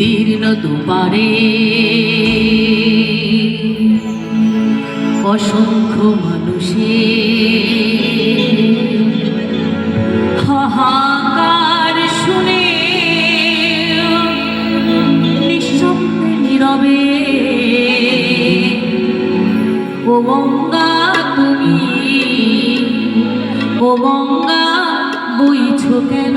বিস্তীর্ণ দুপারে। অসংখ্য মানুষের হাহাকার শুনে নিঃশব্দে নীরবে, ও গঙ্গা, তুমি ও গঙ্গা, বইছ কেন?